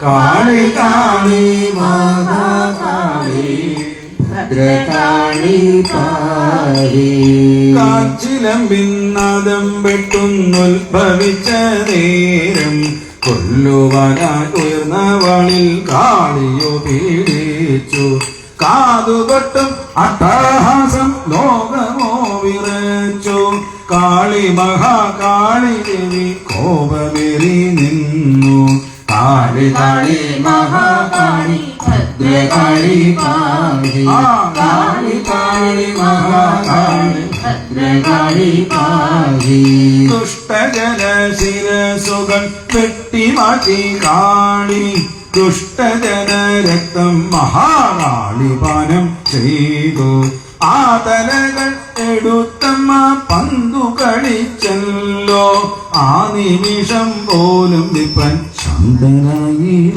കാളി കാളി മഹാകാളി ഭദ്രകാളി പാരി കാച്ചിലം ഭിന്നാദം വെട്ടുന്നുത്ഭവിച്ച നേരം കൊല്ലുവാനായി ഉയർന്ന വളിൽ കാളിയോ പീഡിച്ചു. കാതുകൊട്ടും അട്ടഹാസം ലോകമോ വിറച്ചു. കാളി മഹാകാളി ദേവി കോപമേറി നിന്നു. കാളി കാളി മഹാകാളി ഭദ്രകാളി പാഹി ആ. കാളി കാളി മഹാകാളി ഭദ്രകാളി പാഹി ദുഷ്ടജന ശിരസുകൾ വെട്ടിമാറ്റി കാളി. ദുഷ്ടജന രക്തം മഹാകാളി പാനം ചെയ്തു. ആ തലകൾ എടുത്തമ്മ പന്തു കളിച്ചല്ലോ ആ നിമിഷം പോലും വിപ്പൻ ശാന്തനായിരുന്നു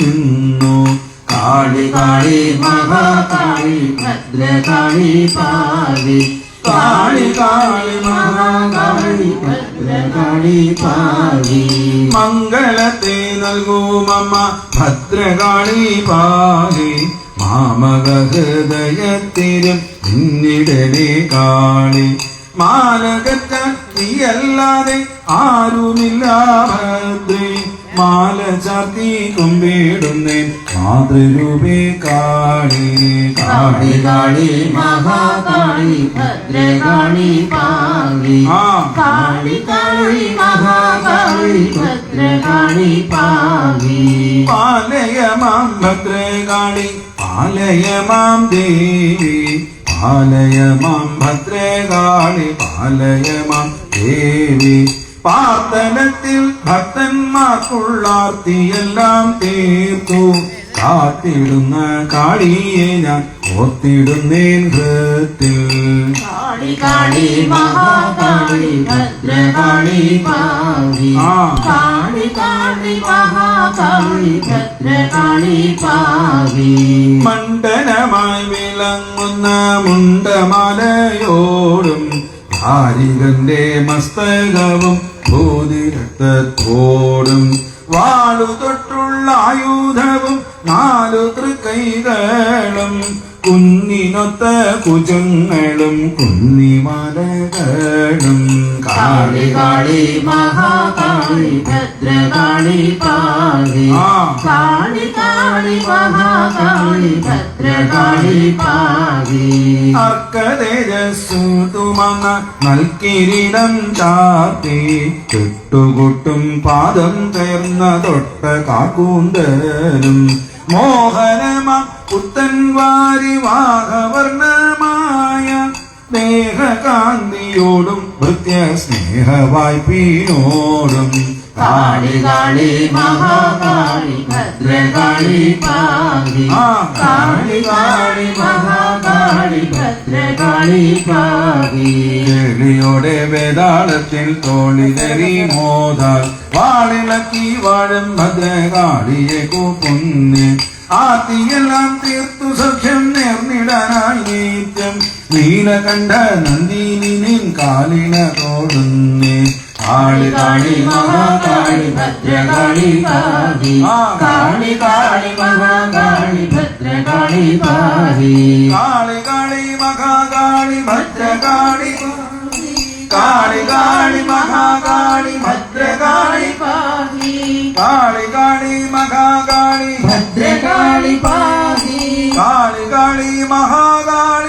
കാളി കാളി മഹാകാളി ഭദ്രകാളി പാലി കാളി കാളി മഹാകാളി ഭദ്രകാളി പാലി മംഗളത്തെ നൽകുമമ്മ ഭദ്രകാളി പാഹി മാമക ഹൃദയത്തിലും പിന്നിടനെ കാളി മാലകറ്റ നീയല്ലാതെ ഭദ്രേ. മാല ചാർത്തി കുമ്പിടുന്നേ മാതൃരൂപേ കാളി കാളി കാളി മഹാകാളി ഭദ്രകാളി പാളി. കാളി കാളി മഹാകാളി ഭദ്രകാളി പാഹി പാലയമാം ഭദ്രകാളി പാലയമാം ദേവി. പാലയമാം ഭദ്രകാളി പാലയമാം ദേവി. പാർത്തനത്തിൽ ഭക്തന്മാർക്കുള്ളാർത്തിയെല്ലാം തീർത്തു. കാത്തിടുന്ന കാളിയെ ഞാൻ ഓർത്തിടുന്നേൻ ഹൃത്തിൽ. മണ്ഡലമായി വിളങ്ങുന്ന മുണ്ടമാലയോടും ഭാരികന്റെ മസ്തകവും ഭൂതിരക്തത്തോടും വാളു തൊട്ടുള്ള ആയുധവും നാലു തൃക്കൈകളും കുന്നിനൊത്ത കുജങ്ങളും കുന്നിമലകളും കാളി കാളി മഹാകാളി ഭദ്രകാളി പാളി. കാളി കാളി മഹാകാളി ഭദ്രകാളി പാളി. അർക്കതേജസ്സു തുമന്ന നൽകിരീടം ചാത്തി ചുട്ടുകൊട്ടും പാദം തേർന്ന തൊട്ട കാക്കൂന്തലും മോഹനമ പുത്തൻ വാരി വാഹവർണമായ ദേഹകാന്തിയോടും ഭൃത്യ സ്നേഹവായ്പീനോടും കാളി കാളി മഹാകാളി ഭദ്രകാളി പാഹി കാളി കാളി മഹാകാളി ഭദ്രകാളി പാഹി കേളിയോടെ വേതാളത്തിൽ തോളിതരി മോദ വാളിളക്കി വാഴും ഭദ്രകാളിയെ കൂപ്പുന്ന് ആത്തിയെല്ലാം തീർത്തു സഖ്യം നേർന്നിടാനായി നിത്യം നീലകണ്ഠ നന്ദിനി നിൻ കാലിന തോടുന്നേ കാളി കാളി മഹാകാളി ഭദ്രകാളി പാഹി ആ. കാളി കാളി മഹാകാളി ഭദ്രകാളി പാഹി കാളി കാളി മഹാകാളി ഭദ്രകാളി കാളി കാളി മഹാകാളി ഭദ്രകാളി പാഹി കാളി കാളി മഹാകാളി ഭദ്രകാളി പാഹി കാളി കാളി മഹാകാളി